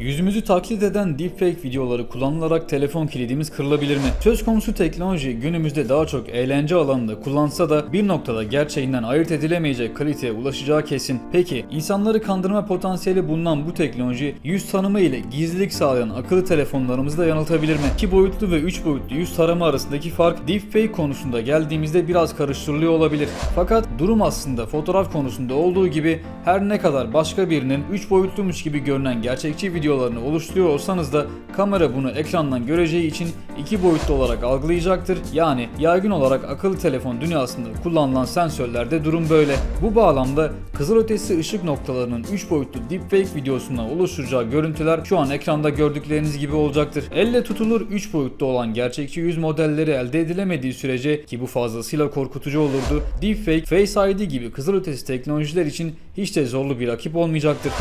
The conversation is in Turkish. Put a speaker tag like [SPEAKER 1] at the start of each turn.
[SPEAKER 1] Yüzümüzü taklit eden deepfake videoları kullanılarak telefon kilidimiz kırılabilir mi? Söz konusu teknoloji günümüzde daha çok eğlence alanında kullansa da bir noktada gerçeğinden ayırt edilemeyecek kaliteye ulaşacağı kesin. Peki insanları kandırma potansiyeli bulunan bu teknoloji yüz tanıma ile gizlilik sağlayan akıllı telefonlarımızı da yanıltabilir mi? 2 boyutlu ve 3 boyutlu yüz tarama arasındaki fark deepfake konusunda geldiğimizde biraz karıştırılıyor olabilir. Fakat durum aslında fotoğraf konusunda olduğu gibi her ne kadar başka birinin 3 boyutluymuş gibi görünen gerçekçi videolarını oluşturuyor olsanız da kamera bunu ekrandan göreceği için 2 boyutlu olarak algılayacaktır. Yani yaygın olarak akıllı telefon dünyasında kullanılan sensörlerde durum böyle. Bu bağlamda kızılötesi ışık noktalarının 3 boyutlu deepfake videosundan oluşturacağı görüntüler şu an ekranda gördükleriniz gibi olacaktır. Elle tutulur 3 boyutlu olan gerçekçi yüz modelleri elde edilemediği sürece ki bu fazlasıyla korkutucu olurdu. Deepfake, Face ID gibi kızılötesi teknolojiler için hiç de zorlu bir rakip olmayacaktır.